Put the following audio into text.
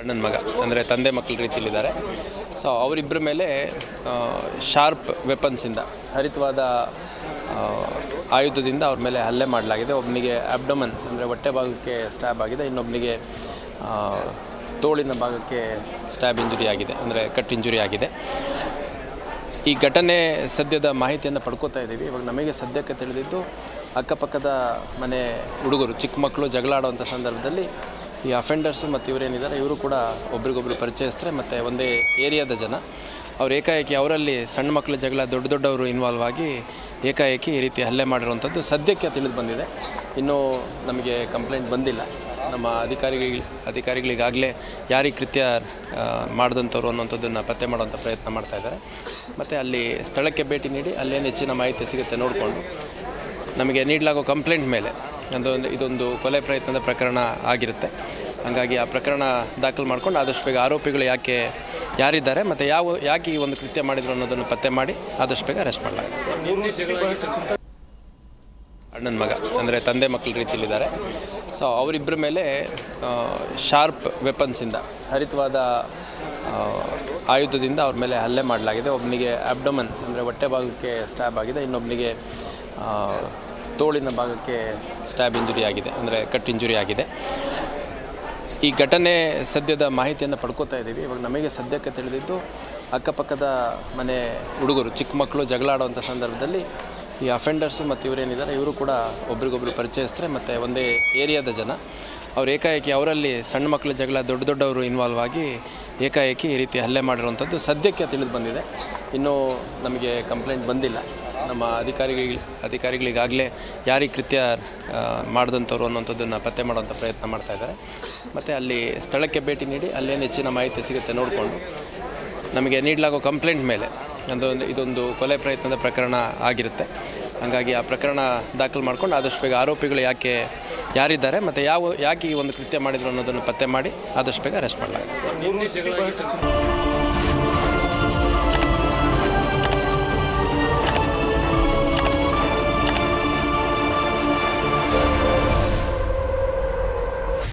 ಅಣ್ಣನ ಮಗ, ಅಂದರೆ ತಂದೆ ಮಕ್ಕಳ ರೀತಿಯಲ್ಲಿದ್ದಾರೆ. ಸೊ ಅವರಿಬ್ಬರ ಮೇಲೆ ಶಾರ್ಪ್ ವೆಪನ್ಸಿಂದ ಹರಿತವಾದ ಆಯುಧದಿಂದ ಅವ್ರ ಮೇಲೆ ಹಲ್ಲೆ ಮಾಡಲಾಗಿದೆ. ಒಬ್ಬನಿಗೆ ಅಬ್ಡಮನ್ ಅಂದರೆ ಹೊಟ್ಟೆ ಭಾಗಕ್ಕೆ ಸ್ಟ್ಯಾಬ್ ಆಗಿದೆ. ಇನ್ನೊಬ್ಬನಿಗೆ ತೋಳಿನ ಭಾಗಕ್ಕೆ ಸ್ಟ್ಯಾಬ್ ಇಂಜುರಿ ಆಗಿದೆ, ಅಂದರೆ ಕಟ್ ಇಂಜುರಿ ಆಗಿದೆ. ಈ ಘಟನೆ ಸದ್ಯದ ಮಾಹಿತಿಯನ್ನು ಪಡ್ಕೋತಾ ಇದ್ದೀವಿ. ಇವಾಗ ನಮಗೆ ಸದ್ಯಕ್ಕೆ ತಿಳಿದಿದ್ದು, ಅಕ್ಕಪಕ್ಕದ ಮನೆ ಹುಡುಗರು, ಚಿಕ್ಕ ಮಕ್ಕಳು ಜಗಳಾಡುವಂಥ ಸಂದರ್ಭದಲ್ಲಿ ಈ ಅಫೆಂಡರ್ಸು ಮತ್ತು ಇವರೇನಿದ್ದಾರೆ ಇವರು ಕೂಡ ಒಬ್ರಿಗೊಬ್ರು ಪರಿಚಯಿಸ್ತಾರೆ ಮತ್ತು ಒಂದೇ ಏರಿಯಾದ ಜನ. ಅವ್ರು ಏಕಾಏಕಿ ಅವರಲ್ಲಿ ಸಣ್ಣ ಮಕ್ಕಳ ಜಗಳ, ದೊಡ್ಡ ದೊಡ್ಡವರು ಇನ್ವಾಲ್ವ್ ಆಗಿ ಏಕಾಏಕಿ ಈ ರೀತಿ ಹಲ್ಲೆ ಮಾಡಿರುವಂಥದ್ದು ಸದ್ಯಕ್ಕೆ ತಿಳಿದು ಬಂದಿದೆ. ಇನ್ನೂ ನಮಗೆ ಕಂಪ್ಲೇಂಟ್ ಬಂದಿಲ್ಲ. ನಮ್ಮ ಅಧಿಕಾರಿಗಳಿಗೆ, ಅಧಿಕಾರಿಗಳಿಗಾಗಲೇ ಯಾರಿಗೆ ಕೃತ್ಯ ಮಾಡಿದಂಥವ್ರು ಅನ್ನೋಂಥದ್ದನ್ನು ಪತ್ತೆ ಮಾಡುವಂಥ ಪ್ರಯತ್ನ ಮಾಡ್ತಾ ಇದ್ದಾರೆ. ಮತ್ತು ಅಲ್ಲಿ ಸ್ಥಳಕ್ಕೆ ಭೇಟಿ ನೀಡಿ, ಅಲ್ಲೇನು ಹೆಚ್ಚಿನ ಮಾಹಿತಿ ಸಿಗುತ್ತೆ ನೋಡಿಕೊಂಡು ನಮಗೆ ನೀಡಲಾಗೋ ಕಂಪ್ಲೇಂಟ್ ಮೇಲೆ. ಅದೊಂದು ಇದೊಂದು ಕೊಲೆ ಪ್ರಯತ್ನದ ಪ್ರಕರಣ ಆಗಿರುತ್ತೆ. ಹಾಗಾಗಿ ಆ ಪ್ರಕರಣ ದಾಖಲು ಮಾಡ್ಕೊಂಡು ಆದಷ್ಟು ಬೇಗ ಆರೋಪಿಗಳು ಯಾಕೆ ಯಾರಿದ್ದಾರೆ ಮತ್ತು ಯಾವ ಯಾಕೆ ಈ ಒಂದು ಕೃತ್ಯ ಮಾಡಿದ್ರು ಅನ್ನೋದನ್ನು ಪತ್ತೆ ಮಾಡಿ ಆದಷ್ಟು ಬೇಗ ಅರೆಸ್ಟ್ ಮಾಡಲಾಗುತ್ತೆ. ಅಣ್ಣನ ಮಗ, ಅಂದರೆ ತಂದೆ ಮಕ್ಕಳ ರೀತಿಯಲ್ಲಿದ್ದಾರೆ. ಸೊ ಅವರಿಬ್ಬರ ಮೇಲೆ ಶಾರ್ಪ್ ವೆಪನ್ಸಿಂದ ಹರಿತವಾದ ಆಯುಧದಿಂದ ಅವ್ರ ಮೇಲೆ ಹಲ್ಲೆ ಮಾಡಲಾಗಿದೆ. ಒಬ್ಬನಿಗೆ ಅಬ್ಡಮನ್ ಅಂದರೆ ಹೊಟ್ಟೆ ಭಾಗಕ್ಕೆ ಸ್ಟ್ಯಾಬ್ ಆಗಿದೆ. ಇನ್ನೊಬ್ಬನಿಗೆ ತೋಳಿನ ಭಾಗಕ್ಕೆ ಸ್ಟ್ಯಾಬ್ ಇಂಜುರಿ ಆಗಿದೆ, ಅಂದರೆ ಕಟ್ ಇಂಜುರಿ ಆಗಿದೆ. ಈ ಘಟನೆ ಸದ್ಯದ ಮಾಹಿತಿಯನ್ನು ಪಡ್ಕೋತಾ ಇದ್ದೀವಿ. ಇವಾಗ ನಮಗೆ ಸದ್ಯಕ್ಕೆ ತಿಳಿದಿದ್ದು ಅಕ್ಕಪಕ್ಕದ ಮನೆ ಹುಡುಗರು, ಚಿಕ್ಕ ಮಕ್ಕಳು ಜಗಳ ಆಡುವಂಥ ಸಂದರ್ಭದಲ್ಲಿ ಈ ಅಫೆಂಡರ್ಸು ಮತ್ತು ಇವರೇನಿದ್ದಾರೆ, ಇವರು ಕೂಡ ಒಬ್ರಿಗೊಬ್ರು ಪರಿಚಯಿಸ್ತಾರೆ ಮತ್ತು ಒಂದೇ ಏರಿಯಾದ ಜನ. ಅವ್ರು ಏಕಾಏಕಿ ಅವರಲ್ಲಿ ಸಣ್ಣ ಮಕ್ಕಳ ಜಗಳ, ದೊಡ್ಡ ದೊಡ್ಡವರು ಇನ್ವಾಲ್ವ್ ಆಗಿ ಏಕಾಏಕಿ ಈ ರೀತಿ ಹಲ್ಲೆ ಮಾಡಿರುವಂಥದ್ದು ಸದ್ಯಕ್ಕೆ ತಿಳಿದು ಬಂದಿದೆ. ಇನ್ನೂ ನಮಗೆ ಕಂಪ್ಲೇಂಟ್ ಬಂದಿಲ್ಲ. ನಮ್ಮ ಅಧಿಕಾರಿಗಳಿಗೆ, ಅಧಿಕಾರಿಗಳಿಗಾಗಲೇ ಯಾರಿಗೆ ಕೃತ್ಯ ಮಾಡಿದಂಥವ್ರು ಅನ್ನೋಂಥದ್ದನ್ನು ಪತ್ತೆ ಮಾಡುವಂಥ ಪ್ರಯತ್ನ ಮಾಡ್ತಾ ಇದ್ದಾರೆ. ಮತ್ತು ಅಲ್ಲಿ ಸ್ಥಳಕ್ಕೆ ಭೇಟಿ ನೀಡಿ ಅಲ್ಲೇನು ಹೆಚ್ಚಿನ ಮಾಹಿತಿ ಸಿಗುತ್ತೆ ನೋಡಿಕೊಂಡು ನಮಗೆ ನೀಡಲಾಗೋ ಕಂಪ್ಲೇಂಟ್ ಮೇಲೆ ಅದೊಂದು, ಇದೊಂದು ಕೊಲೆ ಪ್ರಯತ್ನದ ಪ್ರಕರಣ ಆಗಿರುತ್ತೆ. ಹಾಗಾಗಿ ಆ ಪ್ರಕರಣ ದಾಖಲು ಮಾಡ್ಕೊಂಡು ಆದಷ್ಟು ಬೇಗ ಆರೋಪಿಗಳು ಯಾಕೆ ಯಾರಿದ್ದಾರೆ ಮತ್ತು ಯಾವ ಯಾಕೆ ಈ ಒಂದು ಕೃತ್ಯ ಮಾಡಿದ್ರು ಅನ್ನೋದನ್ನು ಪತ್ತೆ ಮಾಡಿ ಆದಷ್ಟು ಬೇಗ ಅರೆಸ್ಟ್ ಮಾಡಲಾಗುತ್ತೆ.